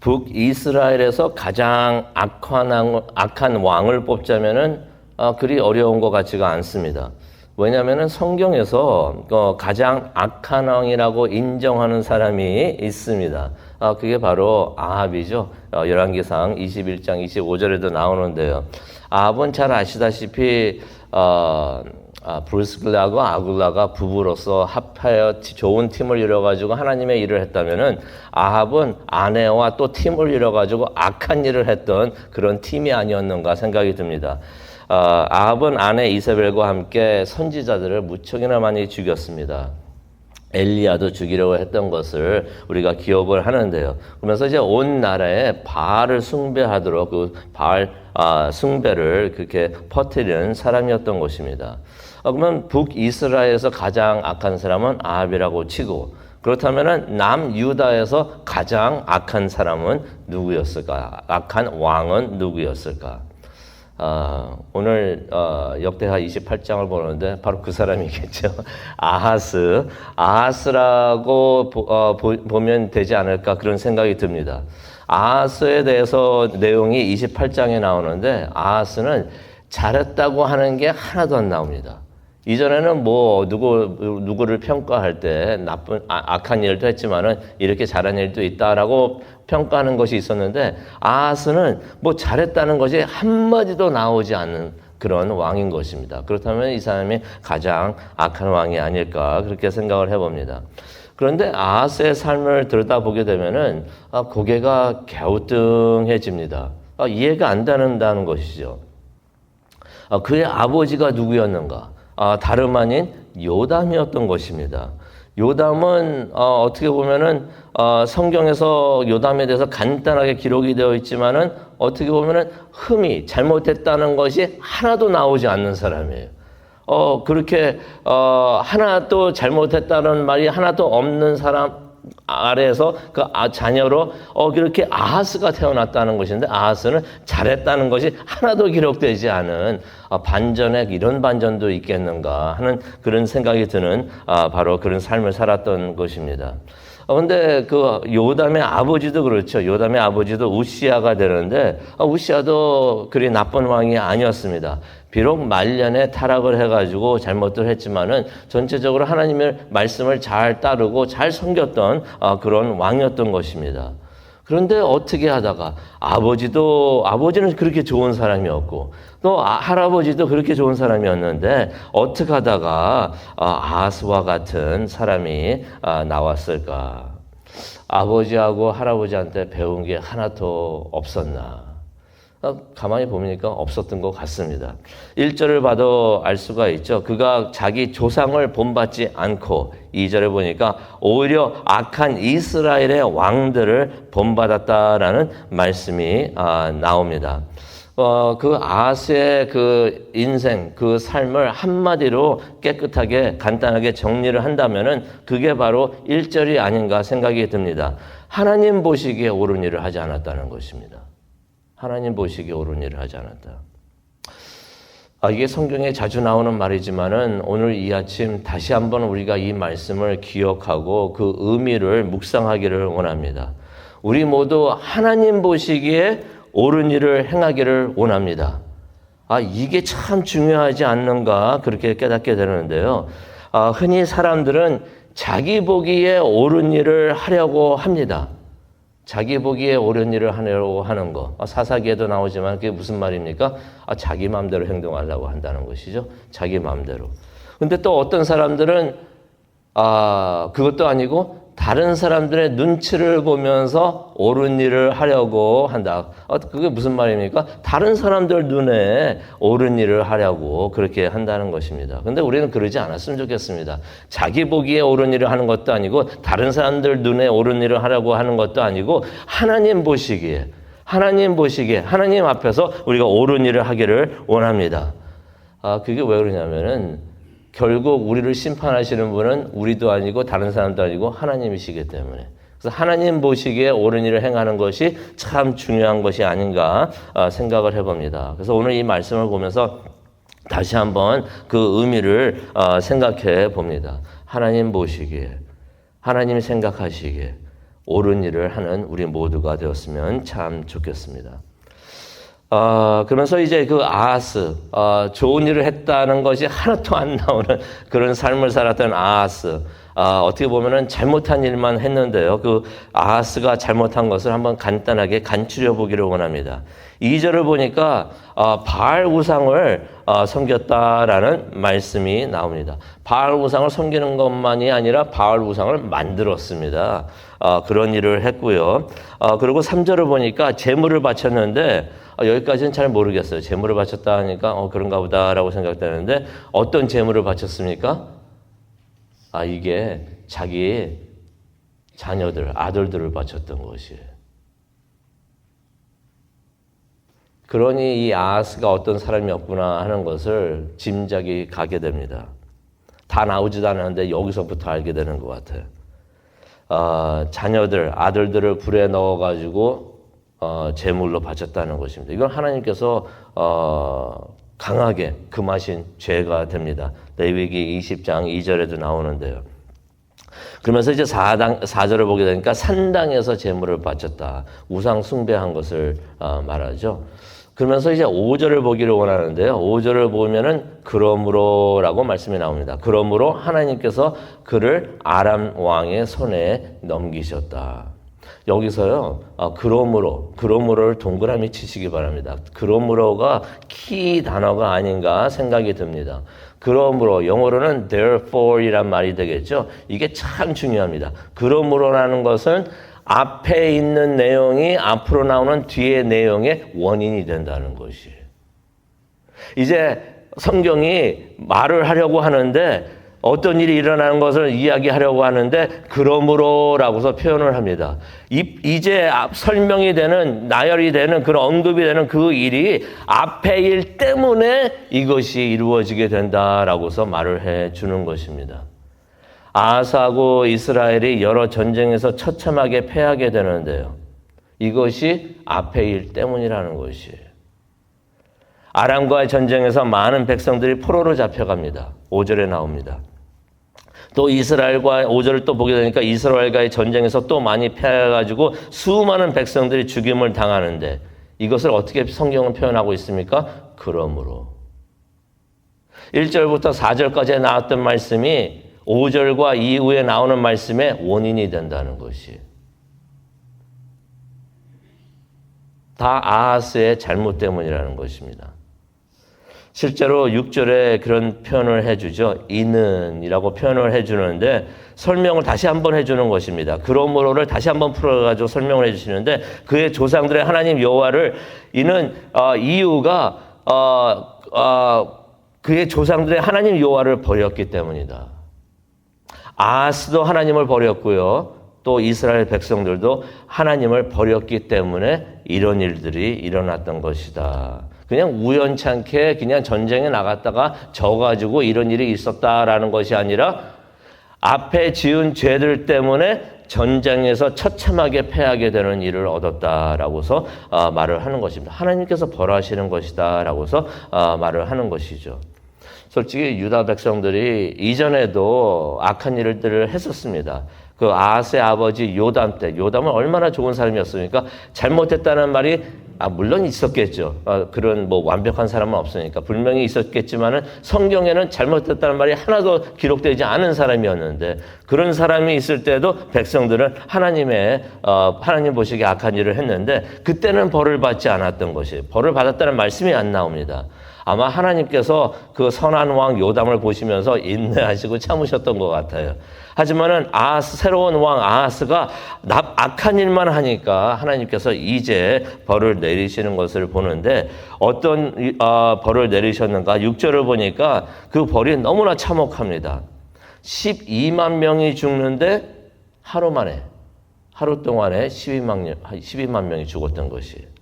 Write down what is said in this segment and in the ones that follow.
북이스라엘에서 가장 악한, 왕- 악한 왕을 뽑자면은 아, 그리 어려운 것 같지가 않습니다. 왜냐하면 성경에서 어, 가장 악한 왕이라고 인정하는 사람이 있습니다. 아, 그게 바로 아합이죠. 어, 열왕기상 21장 25절에도 나오는데요. 아합은 잘 아시다시피 어, 아, 브루스글라하고 아굴라가 부부로서 합하여 티- 좋은 팀을 이뤄가지고 하나님의 일을 했다면은 아합은 아내와 또 팀을 이뤄가지고 악한 일을 했던 그런 팀이 아니었는가 생각이 듭니다. 어, 아합은 아내 이세벨과 함께 선지자들을 무척이나 많이 죽였습니다. 엘리야도 죽이려고 했던 것을 우리가 기억을 하는데요. 그러면서 이제 온 나라에 바알을 숭배하도록 그 바알 아, 숭배를 그렇게 퍼뜨리는 사람이었던 것입니다. 어, 그러면 북이스라엘에서 가장 악한 사람은 아합이라고 치고 그렇다면은 남유다에서 가장 악한 사람은 누구였을까? 악한 왕은 누구였을까? 아, 오늘 어, 역대하 28장을 보는데 바로 그 사람이겠죠. 아하스. 아하스라고 보, 어, 보, 보면 되지 않을까 그런 생각이 듭니다. 아하스에 대해서 내용이 28장에 나오는데 아하스는 잘했다고 하는 게 하나도 안 나옵니다. 이전에는 뭐 누구 누구를 평가할 때 나쁜 아, 악한 일도 했지만은 이렇게 잘한 일도 있다라고 평가하는 것이 있었는데 아하스는 뭐 잘했다는 것이 한 마디도 나오지 않는 그런 왕인 것입니다. 그렇다면 이 사람이 가장 악한 왕이 아닐까 그렇게 생각을 해봅니다. 그런데 아하스의 삶을 들여다보게 되면은 아, 고개가 갸우뚱해집니다. 아, 이해가 안 되는다는 것이죠. 아, 그의 아버지가 누구였는가? 아, 다름 아닌 요담이었던 것입니다. 요담은 어, 어떻게 보면은 어, 성경에서 요담에 대해서 간단하게 기록이 되어 있지만은 어떻게 보면은 흠이 잘못했다는 것이 하나도 나오지 않는 사람이에요. 어, 그렇게 어, 하나도 잘못했다는 말이 하나도 없는 사람 아래에서 그 아, 자녀로 어 그렇게 아하스가 태어났다는 것인데 아하스는 잘했다는 것이 하나도 기록되지 않은 아, 반전에 이런 반전도 있겠는가 하는 그런 생각이 드는 아, 바로 그런 삶을 살았던 것입니다. 어, 근데 그 요담의 아버지도 그렇죠. 요담의 아버지도 우시아가 되는데 아, 우시아도 그리 나쁜 왕이 아니었습니다. 비록 말년에 타락을 해가지고 잘못을 했지만은 전체적으로 하나님의 말씀을 잘 따르고 잘 섬겼던 아, 그런 왕이었던 것입니다. 그런데 어떻게 하다가 아버지도 아버지는 그렇게 좋은 사람이었고 또 아- 할아버지도 그렇게 좋은 사람이었는데 어떻게 하다가 아, 아하스와 같은 사람이 아, 나왔을까? 아버지하고 할아버지한테 배운 게 하나도 없었나? 어, 가만히 보니까 없었던 것 같습니다. 1절을 봐도 알 수가 있죠. 그가 자기 조상을 본받지 않고 2절에 보니까 오히려 악한 이스라엘의 왕들을 본받았다라는 말씀이 아, 나옵니다. 어, 그 아스의 그 인생, 그 삶을 한마디로 깨끗하게 간단하게 정리를 한다면은 그게 바로 1절이 아닌가 생각이 듭니다. 하나님 보시기에 옳은 일을 하지 않았다는 것입니다. 하나님 보시기에 옳은 일을 하지 않았다. 아, 이게 성경에 자주 나오는 말이지만은 오늘 이 아침 다시 한번 우리가 이 말씀을 기억하고 그 의미를 묵상하기를 원합니다. 우리 모두 하나님 보시기에 옳은 일을 행하기를 원합니다. 아, 이게 참 중요하지 않는가 그렇게 깨닫게 되는데요. 아, 흔히 사람들은 자기 보기에 옳은 일을 하려고 합니다. 자기 보기에 옳은 일을 하려고 하는 거. 아, 사사기에도 나오지만 그게 무슨 말입니까? 아, 자기 마음대로 행동하려고 한다는 것이죠. 자기 마음대로. 근데 또 어떤 사람들은 아, 그것도 아니고 다른 사람들의 눈치를 보면서 옳은 일을 하려고 한다. 어, 그게 무슨 말입니까? 다른 사람들 눈에 옳은 일을 하려고 그렇게 한다는 것입니다. 근데 우리는 그러지 않았으면 좋겠습니다. 자기 보기에 옳은 일을 하는 것도 아니고 다른 사람들 눈에 옳은 일을 하려고 하는 것도 아니고 하나님 보시기에 하나님 보시기에 하나님 앞에서 우리가 옳은 일을 하기를 원합니다. 아, 그게 왜 그러냐면은 결국 우리를 심판하시는 분은 우리도 아니고 다른 사람도 아니고 하나님이시기 때문에. 그래서 하나님 보시기에 옳은 일을 행하는 것이 참 중요한 것이 아닌가 아, 생각을 해봅니다. 그래서 오늘 이 말씀을 보면서 다시 한번 그 의미를 아, 생각해 봅니다. 하나님 보시기에, 하나님 생각하시기에 옳은 일을 하는 우리 모두가 되었으면 참 좋겠습니다. 어, 그러면서 이제 그 아하스, 어, 좋은 일을 했다는 것이 하나도 안 나오는 그런 삶을 살았던 아하스. 아, 어떻게 보면은 잘못한 일만 했는데요. 그 아하스가 잘못한 것을 한번 간단하게 간추려 보기를 원합니다. 2절을 보니까 어, 바알 우상을 어, 섬겼다라는 말씀이 나옵니다. 바알 우상을 섬기는 것만이 아니라 바알 우상을 만들었습니다. 어, 그런 일을 했고요. 어, 그리고 3절을 보니까 재물을 바쳤는데 어, 여기까지는 잘 모르겠어요. 재물을 바쳤다 하니까 어, 그런가 보다라고 생각되는데 어떤 재물을 바쳤습니까? 아, 이게 자기 자녀들, 아들들을 바쳤던 것이에요. 그러니 이 아하스가 어떤 사람이었구나 하는 것을 짐작이 가게 됩니다. 다 나오지도 않았는데 여기서부터 알게 되는 것 같아요. 어, 자녀들, 아들들을 불에 넣어가지고 어, 제물로 바쳤다는 것입니다. 이건 하나님께서 어, 강하게 금하신 죄가 됩니다. 레위기 20장 2절에도 나오는데요. 그러면서 이제 4당, 4절을 보게 되니까 산당에서 제물을 바쳤다. 우상 숭배한 것을 어, 말하죠. 그러면서 이제 5절을 보기를 원하는데요. 5절을 보면은 그러므로라고 말씀이 나옵니다. 그러므로 하나님께서 그를 아람 왕의 손에 넘기셨다. 여기서요, 어, 그러므로, 그러므로를 동그라미 치시기 바랍니다. 그러므로가 키 단어가 아닌가 생각이 듭니다. 그러므로, 영어로는 therefore이란 말이 되겠죠. 이게 참 중요합니다. 그러므로라는 것은 앞에 있는 내용이 앞으로 나오는 뒤의 내용의 원인이 된다는 것이에요. 이제 성경이 말을 하려고 하는데 어떤 일이 일어나는 것을 이야기하려고 하는데 그러므로라고서 표현을 합니다. 이 제 설명이 되는 나열이 되는 그런 언급이 되는 그 일이 앞의 일 때문에 이것이 이루어지게 된다라고서 말을 해 주는 것입니다. 아사고 이스라엘이 여러 전쟁에서 처참하게 패하게 되는데요. 이것이 앞의 일 때문이라는 것이에요. 아람과의 전쟁에서 많은 백성들이 포로로 잡혀갑니다. 5절에 나옵니다. 또 이스라엘과 5절을 또 보게 되니까 이스라엘과의 전쟁에서 또 많이 패해가지고 수많은 백성들이 죽임을 당하는데 이것을 어떻게 성경은 표현하고 있습니까? 그러므로. 1절부터 4절까지 나왔던 말씀이 5절과 이후에 나오는 말씀의 원인이 된다는 것이. 다 아하스의 잘못 때문이라는 것입니다. 실제로 6절에 그런 표현을 해주죠. 이는이라고 표현을 해주는데 설명을 다시 한번 해주는 것입니다. 그러므로를 다시 한번 풀어가지고 설명을 해주시는데 그의 조상들의 하나님 여호와를 이는 어, 이유가 어, 어, 그의 조상들의 하나님 여호와를 버렸기 때문이다. 아스도 하나님을 버렸고요. 또 이스라엘 백성들도 하나님을 버렸기 때문에 이런 일들이 일어났던 것이다. 그냥 우연찮게 그냥 전쟁에 나갔다가 져가지고 이런 일이 있었다라는 것이 아니라 앞에 지은 죄들 때문에 전쟁에서 처참하게 패하게 되는 일을 얻었다라고서 어, 말을 하는 것입니다. 하나님께서 벌하시는 것이다라고서 어, 말을 하는 것이죠. 솔직히 유다 백성들이 이전에도 악한 일들을 했었습니다. 그 아하스의 아버지 요담 때 요담은 얼마나 좋은 사람이었습니까? 잘못했다는 말이 아 물론 있었겠죠. 어, 그런 뭐 완벽한 사람은 없으니까 분명히 있었겠지만은 성경에는 잘못했다는 말이 하나도 기록되지 않은 사람이었는데 그런 사람이 있을 때도 백성들은 하나님의 어, 하나님 보시기에 악한 일을 했는데 그때는 벌을 받지 않았던 것이 벌을 받았다는 말씀이 안 나옵니다. 아마 하나님께서 그 선한 왕 요담을 보시면서 인내하시고 참으셨던 것 같아요. 하지만은 아하스, 새로운 왕 아하스가 악한 일만 하니까 하나님께서 이제 벌을 내리시는 것을 보는데 어떤 어, 벌을 내리셨는가? 6절을 보니까 그 벌이 너무나 참혹합니다. 12만 명이 죽는데 하루 만에, 하루 동안에 12만, 12만 명이 죽었던 것이에요.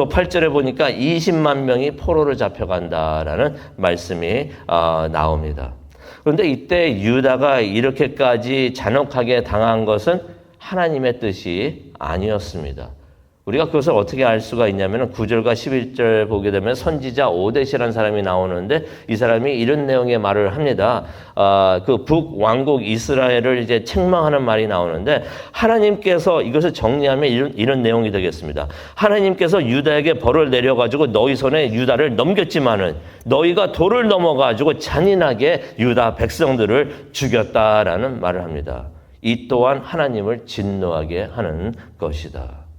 또 8절에 보니까 20만 명이 포로를 잡혀간다라는 말씀이 어, 나옵니다. 그런데 이때 유다가 이렇게까지 잔혹하게 당한 것은 하나님의 뜻이 아니었습니다. 우리가 그것을 어떻게 알 수가 있냐면 9절과 11절 보게 되면 선지자 오데시라는 사람이 나오는데 이 사람이 이런 내용의 말을 합니다. 아, 그 북왕국 이스라엘을 이제 책망하는 말이 나오는데 하나님께서 이것을 정리하면 이런, 이런 내용이 되겠습니다. 하나님께서 유다에게 벌을 내려가지고 너희 손에 유다를 넘겼지만은 너희가 도를 넘어가지고 잔인하게 유다 백성들을 죽였다라는 말을 합니다. 이 또한 하나님을 진노하게 하는 것이다.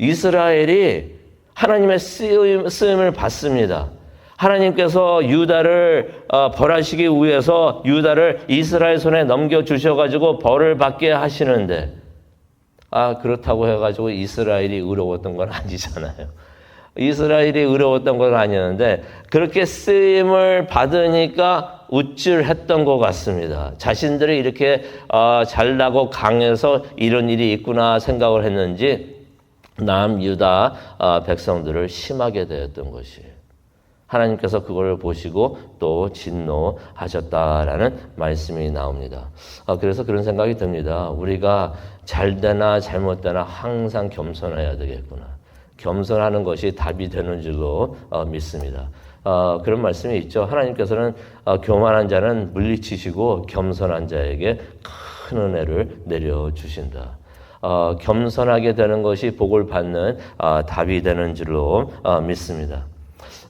이스라엘이 하나님의 쓰임, 쓰임 을 받습니다. 하나님께서 유다를 어, 벌하시기 위해서 유다를 이스라엘 손에 넘겨 주셔가지고 벌을 받게 하시는데 아 그렇다고 해가지고 이스라엘이 의로웠던 건 아니잖아요. 이스라엘이 의로웠던 건 아니었는데 그렇게 쓰임을 받으니까 우쭐했던 것 같습니다. 자신들이 이렇게 어, 잘나고 강해서 이런 일이 있구나 생각을 했는지 남 유다 어, 백성들을 심하게 대했던 것이에요. 하나님께서 그걸 보시고 또 진노하셨다라는 말씀이 나옵니다. 어, 그래서 그런 생각이 듭니다. 우리가 잘 되나 잘못되나 항상 겸손해야 되겠구나. 겸손하는 것이 답이 되는 줄로 어, 믿습니다. 어, 그런 말씀이 있죠. 하나님께서는 어, 교만한 자는 물리치시고 겸손한 자에게 큰 은혜를 내려주신다. 어, 겸손하게 되는 것이 복을 받는 어, 답이 되는 줄로 어, 믿습니다.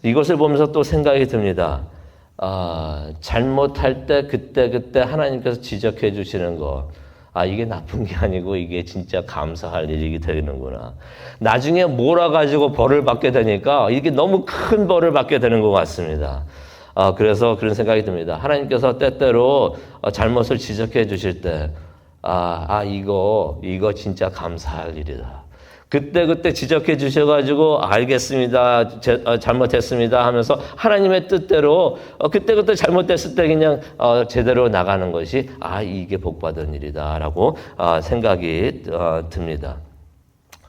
이것을 보면서 또 생각이 듭니다. 아, 잘못할 때 그때 그때 하나님께서 지적해 주시는 거. 아, 이게 나쁜 게 아니고 이게 진짜 감사할 일이 되는구나. 나중에 몰아가지고 벌을 받게 되니까 이게 너무 큰 벌을 받게 되는 것 같습니다. 아, 그래서 그런 생각이 듭니다. 하나님께서 때때로 어, 잘못을 지적해 주실 때, 아, 아, 이거, 이거 진짜 감사할 일이다. 그때 그때 지적해 주셔가지고 알겠습니다, 제, 어, 잘못했습니다 하면서 하나님의 뜻대로 어, 그때 그때 잘못됐을 때 그냥 어, 제대로 나가는 것이 아 이게 복 받은 일이다라고 어, 생각이 어, 듭니다.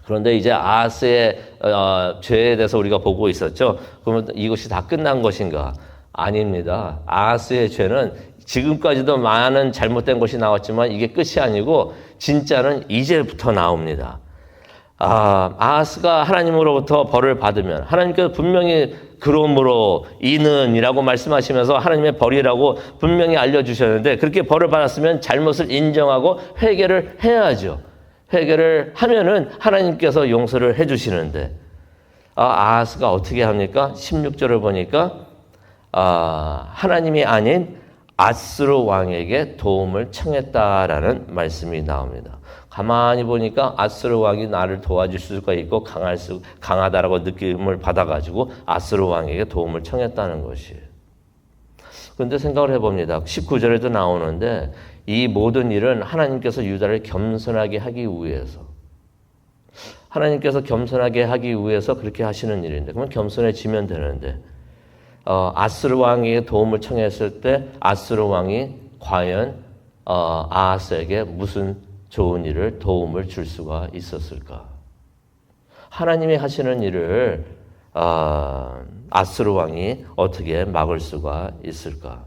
그런데 이제 아스의 어, 죄에 대해서 우리가 보고 있었죠. 그러면 이것이 다 끝난 것인가? 아닙니다. 아스의 죄는 지금까지도 많은 잘못된 것이 나왔지만 이게 끝이 아니고 진짜는 이제부터 나옵니다. 아, 아하스가 하나님으로부터 벌을 받으면 하나님께서 분명히 그러므로 이는이라고 말씀하시면서 하나님의 벌이라고 분명히 알려주셨는데 그렇게 벌을 받았으면 잘못을 인정하고 회개를 해야죠. 회개를 하면은 하나님께서 용서를 해주시는데 아, 아하스가 어떻게 합니까? 16절을 보니까 아, 하나님이 아닌 아스로 왕에게 도움을 청했다라는 말씀이 나옵니다. 가만히 보니까 아스르 왕이 나를 도와줄 수가 있고 강할 수, 강하다라고 느낌을 받아가지고 아스르 왕에게 도움을 청했다는 것이에요. 그런데 생각을 해봅니다. 19절에도 나오는데 이 모든 일은 하나님께서 유다를 겸손하게 하기 위해서 하나님께서 겸손하게 하기 위해서 그렇게 하시는 일인데 그러면 겸손해지면 되는데 어, 아스르 왕에게 도움을 청했을 때 아스르 왕이 과연 어, 아하스에게 무슨 좋은 일을 도움을 줄 수가 있었을까? 하나님이 하시는 일을 아, 아스루 왕이 어떻게 막을 수가 있을까?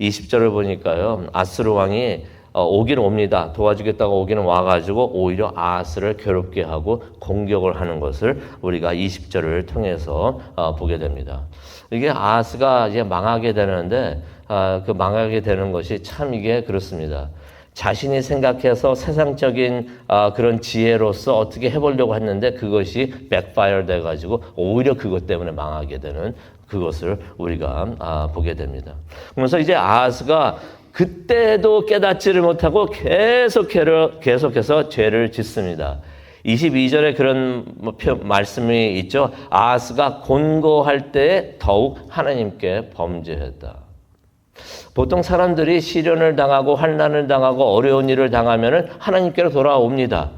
20절을 보니까요. 아스루 왕이 어, 오기는 옵니다. 도와주겠다고 오기는 와가지고 오히려 아스를 괴롭게 하고 공격을 하는 것을 우리가 20절을 통해서 어, 보게 됩니다. 이게 아스가 이제 망하게 되는데 아, 그 망하게 되는 것이 참 이게 그렇습니다. 자신이 생각해서 세상적인 아, 그런 지혜로서 어떻게 해보려고 했는데 그것이 백파이어 돼가지고 오히려 그것 때문에 망하게 되는 그것을 우리가 아, 보게 됩니다. 그러면서 이제 아하스가 그때도 깨닫지를 못하고 계속 계속해서 죄를 짓습니다. 22절에 그런 뭐 말씀이 있죠. 아하스가 곤고할 때 더욱 하나님께 범죄했다. 보통 사람들이 시련을 당하고 환난을 당하고 어려운 일을 당하면은 하나님께로 돌아옵니다.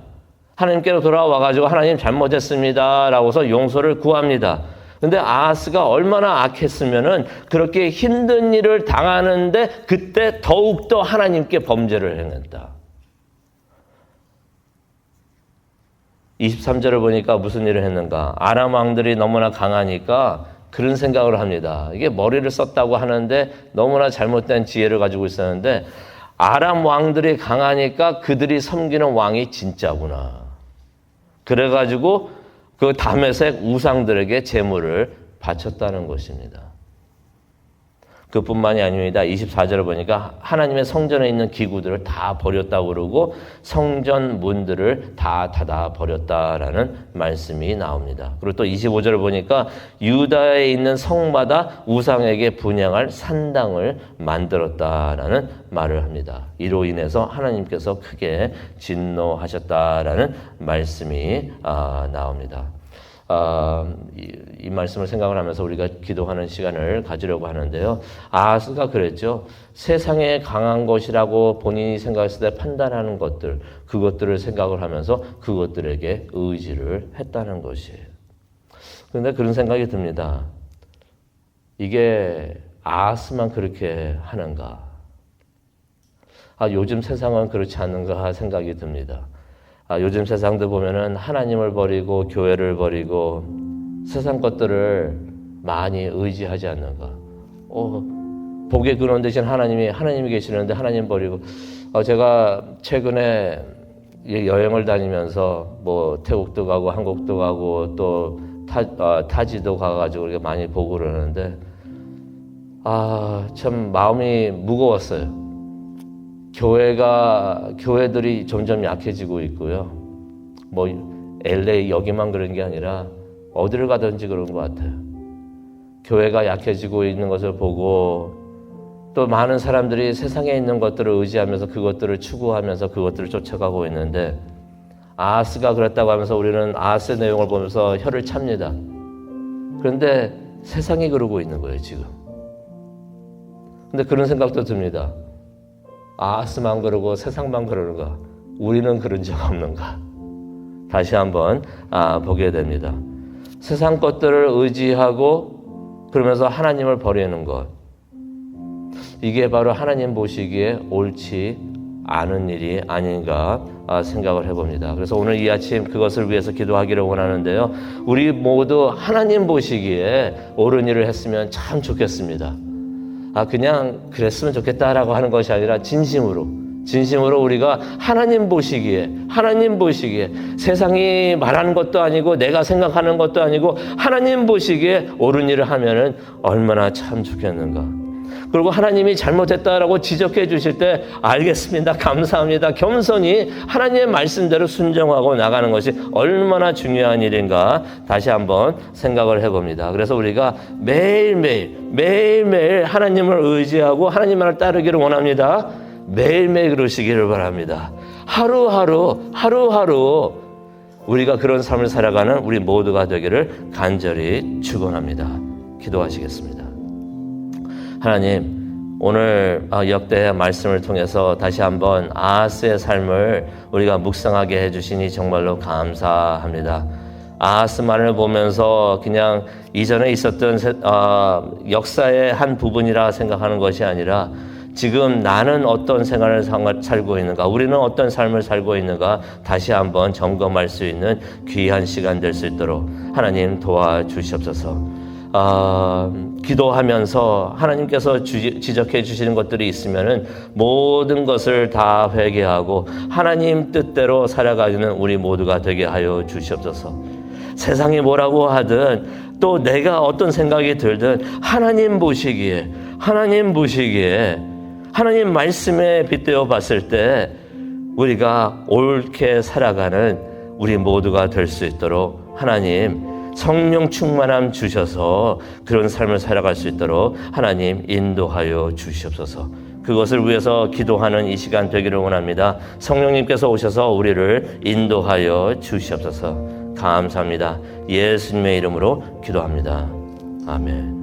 하나님께로 돌아와 가지고 하나님 잘못했습니다라고서 용서를 구합니다. 근데 아하스가 얼마나 악했으면은 그렇게 힘든 일을 당하는데 그때 더욱더 하나님께 범죄를 행했다. 23절을 보니까 무슨 일을 했는가? 아람 왕들이 너무나 강하니까 그런 생각을 합니다. 이게 머리를 썼다고 하는데 너무나 잘못된 지혜를 가지고 있었는데 아람 왕들이 강하니까 그들이 섬기는 왕이 진짜구나. 그래가지고 그 다메색 우상들에게 제물을 바쳤다는 것입니다. 그뿐만이 아닙니다. 24절을 보니까 하나님의 성전에 있는 기구들을 다 버렸다고 그러고 성전 문들을 다 닫아 버렸다라는 말씀이 나옵니다. 그리고 또 25절을 보니까 유다에 있는 성마다 우상에게 분양할 산당을 만들었다라는 말을 합니다. 이로 인해서 하나님께서 크게 진노하셨다라는 말씀이 아, 나옵니다. 아, 이, 이, 말씀을 생각을 하면서 우리가 기도하는 시간을 가지려고 하는데요. 아스가 그랬죠. 세상에 강한 것이라고 본인이 생각했을 때 판단하는 것들, 그것들을 생각을 하면서 그것들에게 의지를 했다는 것이에요. 그런데 그런 생각이 듭니다. 이게 아스만 그렇게 하는가? 아, 요즘 세상은 그렇지 않는가 생각이 듭니다. 아, 요즘 세상도 보면은 하나님을 버리고 교회를 버리고 세상 것들을 많이 의지하지 않는가. 어, 복의 근원 대신 하나님이 하나님이 계시는데 하나님 버리고 어, 제가 최근에 여행을 다니면서 뭐 태국도 가고 한국도 가고 또 타, 어, 타지도 가가지고 이렇게 많이 보고 그러는데 아 참 마음이 무거웠어요. 교회가 교회들이 점점 약해지고 있고요. 뭐 LA 여기만 그런 게 아니라 어디를 가든지 그런 것 같아요. 교회가 약해지고 있는 것을 보고 또 많은 사람들이 세상에 있는 것들을 의지하면서 그것들을 추구하면서 그것들을 쫓아가고 있는데 아스가 그랬다고 하면서 우리는 아스 내용을 보면서 혀를 찹니다. 그런데 세상이 그러고 있는 거예요, 지금. 근데 그런 생각도 듭니다. 아스만 그러고 세상만 그러는가? 우리는 그런 적 없는가? 다시 한번 아, 보게 됩니다. 세상 것들을 의지하고 그러면서 하나님을 버리는 것. 이게 바로 하나님 보시기에 옳지 않은 일이 아닌가 아, 생각을 해봅니다. 그래서 오늘 이 아침 그것을 위해서 기도하기를 원하는데요. 우리 모두 하나님 보시기에 옳은 일을 했으면 참 좋겠습니다. 아, 그냥 그랬으면 좋겠다라고 하는 것이 아니라 진심으로, 진심으로 우리가 하나님 보시기에, 하나님 보시기에 세상이 말하는 것도 아니고 내가 생각하는 것도 아니고 하나님 보시기에 옳은 일을 하면은 얼마나 참 좋겠는가. 그리고 하나님이 잘못했다라고 지적해 주실 때 알겠습니다. 감사합니다. 겸손히 하나님의 말씀대로 순종하고 나가는 것이 얼마나 중요한 일인가 다시 한번 생각을 해 봅니다. 그래서 우리가 매일매일 매일매일 하나님을 의지하고 하나님만을 따르기를 원합니다. 매일매일 그러시기를 바랍니다. 하루하루 하루하루 우리가 그런 삶을 살아가는 우리 모두가 되기를 간절히 축원합니다. 기도하시겠습니다. 하나님, 오늘 어, 역대 말씀을 통해서 다시 한번 아하스의 삶을 우리가 묵상하게 해주시니 정말로 감사합니다. 아하스만을 보면서 그냥 이전에 있었던 어, 역사의 한 부분이라 생각하는 것이 아니라 지금 나는 어떤 생활을 살고 있는가, 우리는 어떤 삶을 살고 있는가 다시 한번 점검할 수 있는 귀한 시간 될 수 있도록 하나님 도와주시옵소서. 어, 기도하면서 하나님께서 주, 지적해 주시는 것들이 있으면은 모든 것을 다 회개하고 하나님 뜻대로 살아가는 우리 모두가 되게 하여 주시옵소서. 세상이 뭐라고 하든 또 내가 어떤 생각이 들든 하나님 보시기에 하나님 보시기에 하나님 말씀에 빗대어 봤을 때 우리가 옳게 살아가는 우리 모두가 될 수 있도록 하나님 성령 충만함 주셔서 그런 삶을 살아갈 수 있도록 하나님 인도하여 주시옵소서. 그것을 위해서 기도하는 이 시간 되기를 원합니다. 성령님께서 오셔서 우리를 인도하여 주시옵소서. 감사합니다. 예수님의 이름으로 기도합니다. 아멘.